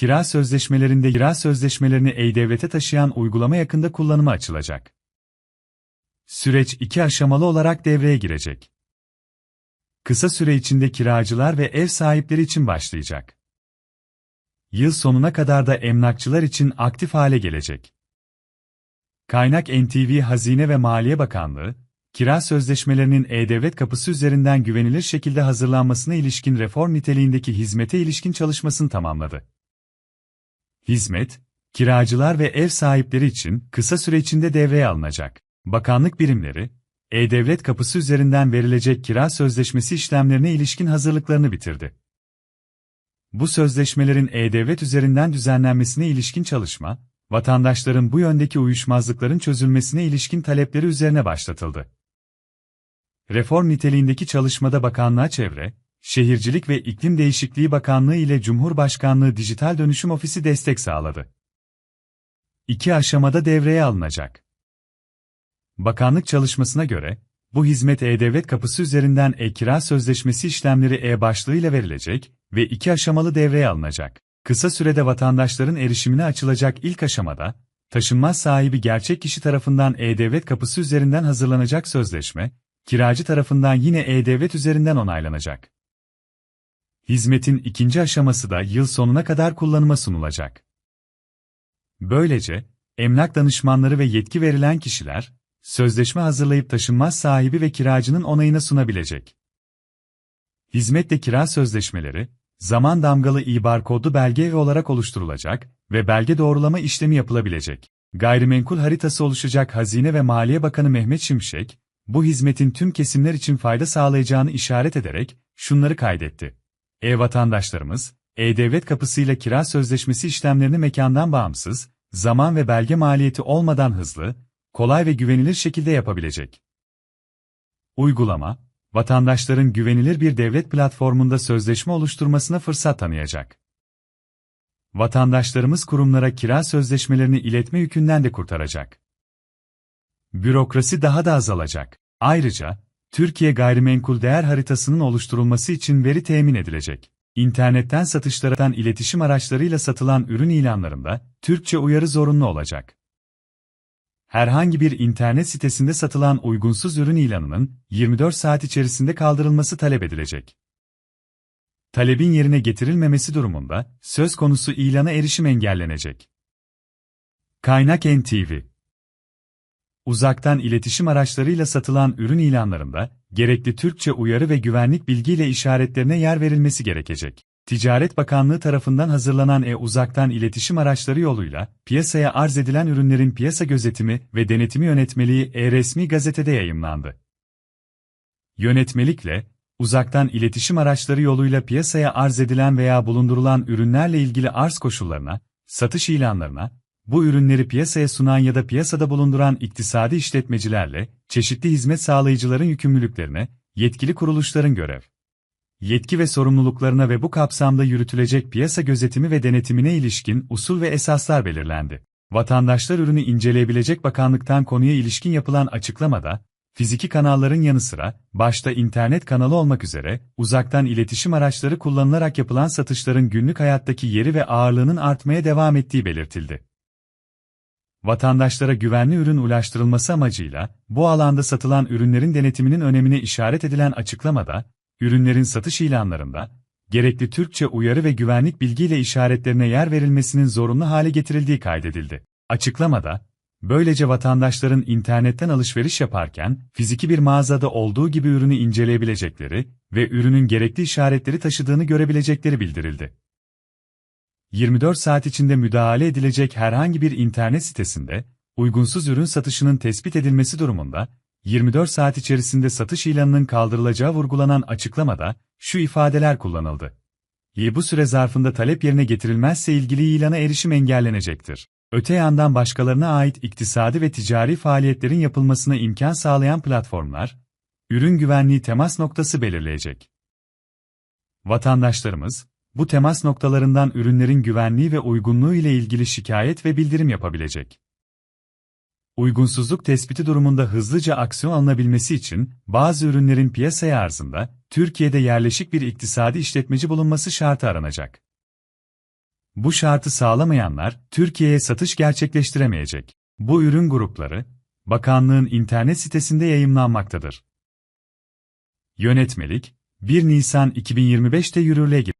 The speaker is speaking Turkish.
kira sözleşmelerinde kira sözleşmelerini E-Devlet'e taşıyan uygulama yakında kullanıma açılacak. Süreç iki aşamalı olarak devreye girecek. Kısa süre içinde kiracılar ve ev sahipleri için başlayacak. Yıl sonuna kadar da emlakçılar için aktif hale gelecek. Kaynak NTV Hazine ve Maliye Bakanlığı, kira sözleşmelerinin E-Devlet kapısı üzerinden güvenilir şekilde hazırlanmasına ilişkin reform niteliğindeki hizmete ilişkin çalışmasını tamamladı. Hizmet, kiracılar ve ev sahipleri için kısa süre içinde devreye alınacak. Bakanlık birimleri, E-Devlet kapısı üzerinden verilecek kira sözleşmesi işlemlerine ilişkin hazırlıklarını bitirdi. Bu sözleşmelerin E-Devlet üzerinden düzenlenmesine ilişkin çalışma, vatandaşların bu yöndeki uyuşmazlıkların çözülmesine ilişkin talepleri üzerine başlatıldı. Reform niteliğindeki çalışmada Bakanlığa Çevre, Şehircilik ve İklim Değişikliği Bakanlığı ile Cumhurbaşkanlığı Dijital Dönüşüm Ofisi destek sağladı. İki aşamada devreye alınacak. Bakanlık çalışmasına göre, bu hizmet E-Devlet kapısı üzerinden e-kira sözleşmesi işlemleri e-başlığıyla verilecek ve iki aşamalı devreye alınacak. Kısa sürede vatandaşların erişimine açılacak ilk aşamada, taşınmaz sahibi gerçek kişi tarafından E-Devlet kapısı üzerinden hazırlanacak sözleşme, kiracı tarafından yine E-Devlet üzerinden onaylanacak. Hizmetin ikinci aşaması da yıl sonuna kadar kullanıma sunulacak. Böylece, emlak danışmanları ve yetki verilen kişiler, sözleşme hazırlayıp taşınmaz sahibi ve kiracının onayına sunabilecek. Hizmette kira sözleşmeleri, zaman damgalı İBAR kodlu belge olarak oluşturulacak ve belge doğrulama işlemi yapılabilecek. Gayrimenkul haritası oluşacak Hazine ve Maliye Bakanı Mehmet Şimşek, bu hizmetin tüm kesimler için fayda sağlayacağını işaret ederek şunları kaydetti. E-vatandaşlarımız, E-Devlet kapısıyla kira sözleşmesi işlemlerini mekandan bağımsız, zaman ve belge maliyeti olmadan hızlı, kolay ve güvenilir şekilde yapabilecek. Uygulama, vatandaşların güvenilir bir devlet platformunda sözleşme oluşturmasına fırsat tanıyacak. Vatandaşlarımız kurumlara kira sözleşmelerini iletme yükünden de kurtaracak. Bürokrasi daha da azalacak. Ayrıca, Türkiye gayrimenkul değer haritasının oluşturulması için veri temin edilecek. İnternetten satışlardan iletişim araçlarıyla satılan ürün ilanlarında Türkçe uyarı zorunlu olacak. Herhangi bir internet sitesinde satılan uygunsuz ürün ilanının 24 saat içerisinde kaldırılması talep edilecek. Talebin yerine getirilmemesi durumunda söz konusu ilana erişim engellenecek. Kaynak NTV Uzaktan iletişim araçlarıyla satılan ürün ilanlarında, gerekli Türkçe uyarı ve güvenlik bilgiyle işaretlerine yer verilmesi gerekecek. Ticaret Bakanlığı tarafından hazırlanan e-uzaktan iletişim araçları yoluyla, piyasaya arz edilen ürünlerin piyasa gözetimi ve denetimi yönetmeliği e-resmi gazetede yayımlandı. Yönetmelikle, uzaktan iletişim araçları yoluyla piyasaya arz edilen veya bulundurulan ürünlerle ilgili arz koşullarına, satış ilanlarına, bu ürünleri piyasaya sunan ya da piyasada bulunduran iktisadi işletmecilerle, çeşitli hizmet sağlayıcıların yükümlülüklerine, yetkili kuruluşların görev, yetki ve sorumluluklarına ve bu kapsamda yürütülecek piyasa gözetimi ve denetimine ilişkin usul ve esaslar belirlendi. Vatandaşlar ürünü inceleyebilecek bakanlıktan konuya ilişkin yapılan açıklamada, fiziki kanalların yanı sıra, başta internet kanalı olmak üzere, uzaktan iletişim araçları kullanılarak yapılan satışların günlük hayattaki yeri ve ağırlığının artmaya devam ettiği belirtildi vatandaşlara güvenli ürün ulaştırılması amacıyla, bu alanda satılan ürünlerin denetiminin önemine işaret edilen açıklamada, ürünlerin satış ilanlarında, gerekli Türkçe uyarı ve güvenlik bilgiyle işaretlerine yer verilmesinin zorunlu hale getirildiği kaydedildi. Açıklamada, böylece vatandaşların internetten alışveriş yaparken, fiziki bir mağazada olduğu gibi ürünü inceleyebilecekleri ve ürünün gerekli işaretleri taşıdığını görebilecekleri bildirildi. 24 saat içinde müdahale edilecek herhangi bir internet sitesinde, uygunsuz ürün satışının tespit edilmesi durumunda, 24 saat içerisinde satış ilanının kaldırılacağı vurgulanan açıklamada, şu ifadeler kullanıldı. Bu süre zarfında talep yerine getirilmezse ilgili ilana erişim engellenecektir. Öte yandan başkalarına ait iktisadi ve ticari faaliyetlerin yapılmasına imkan sağlayan platformlar, ürün güvenliği temas noktası belirleyecek. Vatandaşlarımız, bu temas noktalarından ürünlerin güvenliği ve uygunluğu ile ilgili şikayet ve bildirim yapabilecek. Uygunsuzluk tespiti durumunda hızlıca aksiyon alınabilmesi için bazı ürünlerin piyasaya arzında Türkiye'de yerleşik bir iktisadi işletmeci bulunması şartı aranacak. Bu şartı sağlamayanlar, Türkiye'ye satış gerçekleştiremeyecek. Bu ürün grupları, bakanlığın internet sitesinde yayımlanmaktadır. Yönetmelik, 1 Nisan 2025'te yürürlüğe girecek.